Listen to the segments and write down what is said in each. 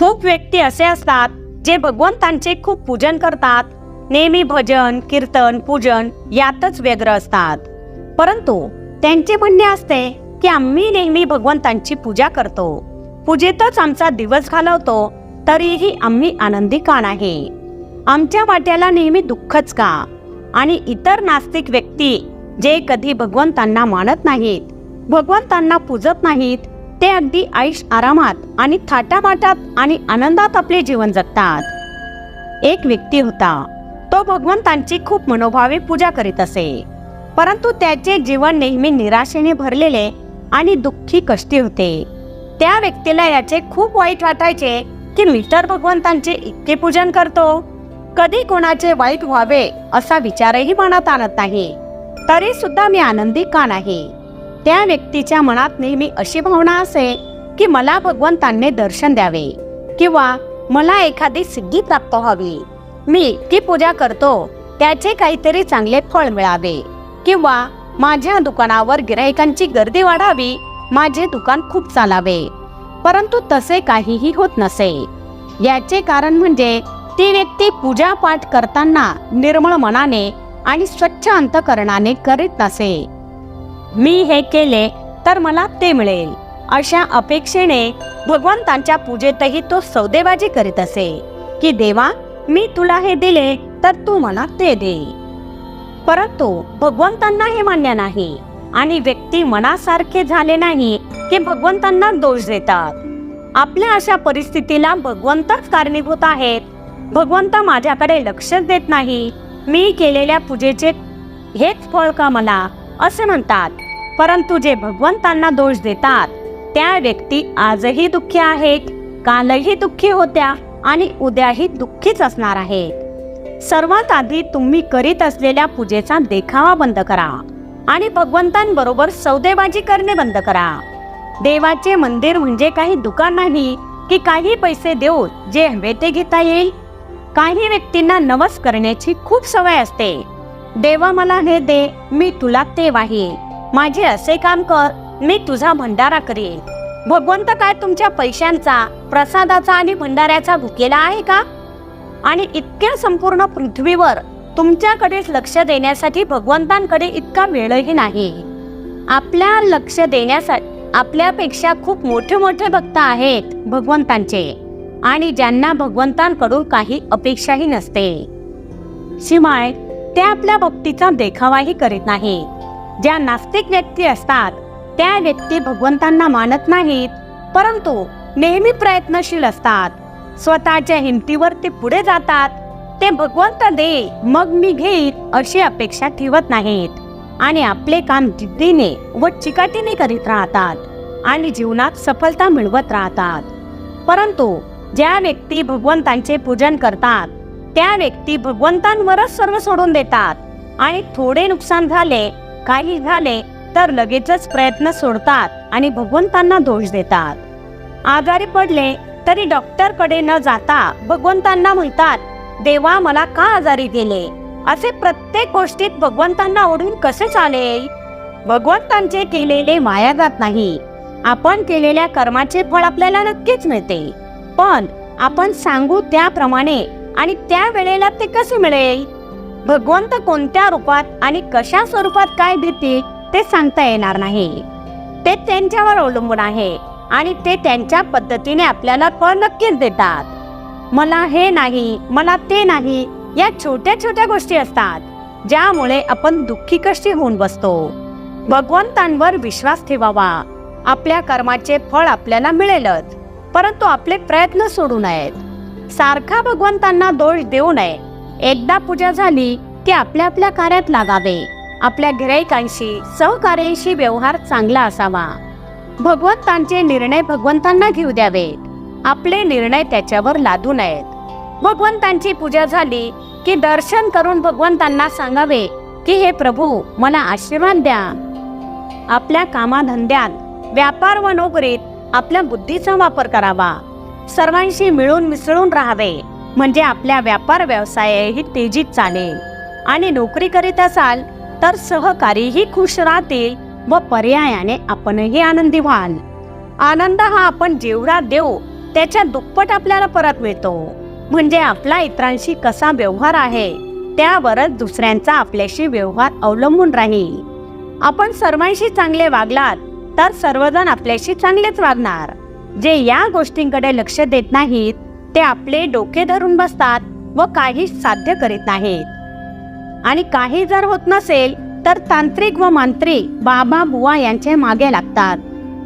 खूप व्यक्ती असे असतात जे भगवंतांचे खूप पूजन करतात. नेहमी भजन कीर्तन पूजन यातच व्यग्र असतात. परंतु त्यांचे म्हणणे असते की आम्ही नेहमी भगवंतांची पूजा करतो. पूजेतच आमचा दिवस घालवतो तरीही आम्ही आनंदी का नाही? आमच्या वाट्याला नेहमी दुःखच का? आणि इतर नास्तिक व्यक्ती जे कधी भगवंतांना मानत नाहीत भगवंतांना पूजत नाहीत ते अगदी आयुष आरामात आणि थाटामाटात आणि आनंदात आपले जीवन जगतात. एक व्यक्ती होता. तो भगवंतांची खूप मनोभावे पूजा करीत असे. परंतु त्याचे जीवन नेहमी निराशेने भरलेले आणि दुःखी कष्टी होते. त्या व्यक्तीला याचे खूप वाईट वाटायचे की मिस्टर भगवंतांचे इतके पूजन करतो. कधी कोणाचे वाईट व्हावे असा विचारही मनात आणत नाही. तरी सुद्धा मी आनंदी का नाही? त्या व्यक्तीच्या मनात नेहमी अशी भावना असे की मला भगवंतांनी दर्शन द्यावे किंवा मला एखादी सिद्धी प्राप्त व्हावी. मी इतकी पूजा करतो त्याचे काहीतरी चांगले फळ मिळावे किंवा माझ्या दुकानावर गिराहिकांची गर्दी वाढावी माझे दुकान खूप चालावे. परंतु तसे काहीही होत नसे. याचे कारण म्हणजे ती व्यक्ती पूजा पाठ करताना निर्मळ मनाने आणि स्वच्छ अंतकरणाने करीत नसे. मी हे केले तर मला ते मिळेल. अशा अपेक्षेने भगवंतांच्या पूजेतही तो सौदेबाजी करीत असे की देवा मी तुला हे दिले तर तू मला ते दे. परंतु भगवंतांना हे मान्य नाही आणि व्यक्ती मनासारखे झाले नाही की भगवंतांना दोष देतात. आपल्या अशा परिस्थितीला भगवंतच कारणीभूत आहेत. भगवंत माझ्याकडे लक्षच देत नाही. मी केलेल्या पूजेचे हेच फळ का मला? असे म्हणतात परंतु जे भगवंतांना दोष देतात त्या व्यक्ती आजही दुःखी आहेत कालही दुःखी होत्या आणि उद्याही दुःखीच असणार आहेत. सर्वात आधी तुम्ही करीत असलेल्या पूजेचा देखावा बंद करा आणि भगवंतांबरोबर सौदेबाजी करणे बंद करा. देवाचे मंदिर म्हणजे काही दुकान नाही की काही पैसे देऊन जे हवे ते घेता येईल. काही व्यक्तींना नवस करण्याची खूप सवय असते. देवा मला हे दे मी तुला ते वाही माझे असे काम कर मी तुझा भंडारा करेन. भगवंत काय तुमच्या पैशांचा प्रसादाचा आणि भंडाऱ्याचा भुकेला आहे का? आणि इतक्या संपूर्ण पृथ्वीवर तुमच्याकडेच लक्ष देण्यासाठी भगवंतांकडे इतका वेळही नाही. आपल्या लक्ष देण्यासाठी आपल्यापेक्षा खूप मोठे मोठे भक्त आहेत भगवंतांचे. आणि ज्यांना भगवंतांकडून काही अपेक्षाही नसते. शिवाय ते आपल्या भक्तीचा देखावाही करीत नाही. ज्या नास्तिक व्यक्ती असतात त्या व्यक्ती भगवंतांना मानत नाहीत परंतु नेहमी प्रयत्नशील असतात. स्वतःच्या हिमतीवर ते पुढे जातात. ते भगवंत दे मग मी घेईन अशी अपेक्षा ठेवत नाहीत. आणि आपले काम जिद्दीने व चिकाटीने करीत राहतात आणि जीवनात सफलता मिळवत राहतात. परंतु ज्या व्यक्ती भगवंतांचे पूजन करतात त्या व्यक्ती भगवंतांवरच सर्व सोडून देतात. आणि थोडे नुकसान झाले काही झाले तर लगेचच प्रयत्न सोडतात आणि भगवंतांना दोष देतात. आजारी पडले तरी डॉक्टरकडे न जाता भगवंतांना म्हणतात देवा मला का आजारी गेले असे प्रत्येक गोष्टीत भगवंतांना ओढून कसे चालेल? भगवंतांचे केलेले वाया जात नाही. आपण केलेल्या कर्माचे फळ आपल्याला नक्कीच मिळते. पण आपण सांगू त्याप्रमाणे आणि त्या वेळेला ते कसे मिळेल? भगवंत कोणत्या रूपात आणि कशा स्वरूपात काय देतील ते सांगता येणार नाही. ते त्यांच्यावर अवलंबून आहे आणि ते त्यांच्या पद्धतीने आपल्याला फळ नक्कीच देतात. मला हे नाही मला ते नाही या छोट्या छोट्या गोष्टी असतात ज्यामुळे आपण दुःखी कष्टी होऊन बसतो. भगवंतांवर विश्वास ठेवावा. आपल्या कर्माचे फळ आपल्याला मिळेलच परंतु आपले प्रयत्न सोडू नयेत. सारखा भगवंतांना दोष देऊ नये. एकदा पूजा झाली की आपल्या आपल्या कार्यात लागावे. आपल्या गिरायकांशी सहकार्यांशी व्यवहार चांगला असावा. भगवंतांचे निर्णय भगवंतांना घेऊ द्यावेत. आपले निर्णय त्याच्यावर लादू नयेत. भगवंतांची पूजा झाली की दर्शन करून भगवंतांना सांगावे की हे प्रभू मला आशीर्वाद द्या. आपल्या कामाधंद्यात व्यापार व नोकरीत आपल्या बुद्धीचा वापर करावा. सर्वांशी मिळून मिसळून राहावे. म्हणजे आपल्या व्यापार व्यवसायही तेजीत चालेल. आणि नोकरी करीत असाल तर सहकारीही खुश राहतील व पर्यायाने आपणही आनंदी व्हाल आनंद हा आपण जेवढा देऊ त्याच्या दुप्पट आपल्याला परत मिळतो. म्हणजे आपला इतरांशी कसा व्यवहार आहे त्यावरच दुसऱ्यांचा आपल्याशी व्यवहार अवलंबून राहील. आपण सर्वांशी चांगले वागलात तर सर्वजण आपल्याशी चांगलेच वागणार. जे या गोष्टींकडे लक्ष देत नाहीत ते आपले डोके धरून बसतात व काही साध्य करीत नाहीत. आणि काही जर होत नसेल तर तांत्रिक व मांत्रिक बाबा बुवा यांचे मागे लागतात.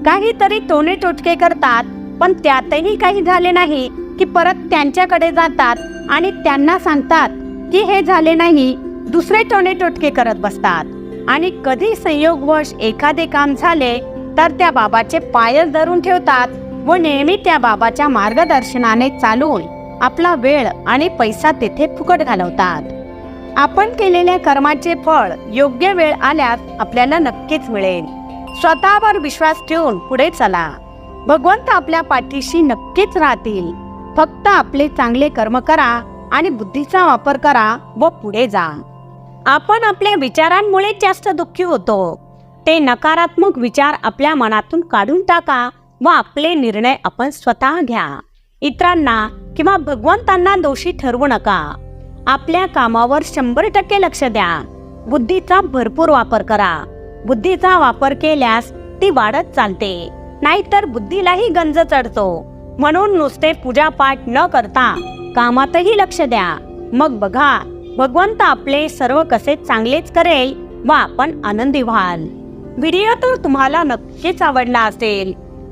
काहीतरी तोने टोटके करतात पण त्यातही काही झाले नाही की परत त्यांच्याकडे जातात आणि त्यांना सांगतात की हे झाले नाही दुसरे टोने टोटके करत बसतात. आणि कधी संयोगवश एखादे काम झाले तर त्या बाबाचे पायच धरून ठेवतात व नेहमी त्या बाबाच्या मार्गदर्शनाने चालून आपला वेळ आणि पैसा तेथे फुकट घालवतात. आपण केलेल्या कर्माचे फळ योग्य वेळ आल्यास आपल्याला नक्कीच मिळेल. स्वतःवर विश्वास ठेवून पुढे चला. भगवंत आपल्या पाठीशी नक्कीच राहतील. फक्त आपले चांगले कर्म करा आणि बुद्धीचा वापर करा व पुढे जा. आपण आपल्या विचारांमुळे जास्त दुःखी होतो. ते नकारात्मक विचार आपल्या मनातून काढून टाका व आपले निर्णय आपण स्वतः घ्या. इतरांना किंवा भगवंतांना दोषी ठरवू नका. आपल्या कामावर शंभर टक्के लक्ष द्या. बुद्धीचा भरपूर वापर करा. बुद्धीचा वापर केल्यास ती वाढत चालते. नाहीतर बुद्धीलाही गंज चढतो. म्हणून नुसते पूजापाठ न करता कामातही लक्ष द्या. मग बघा भगवंत आपले सर्व कसे चांगलेच करेल व आपण आनंदी व्हाल. व्हिडिओ तर तुम्हाला नक्कीच आवडला असेल.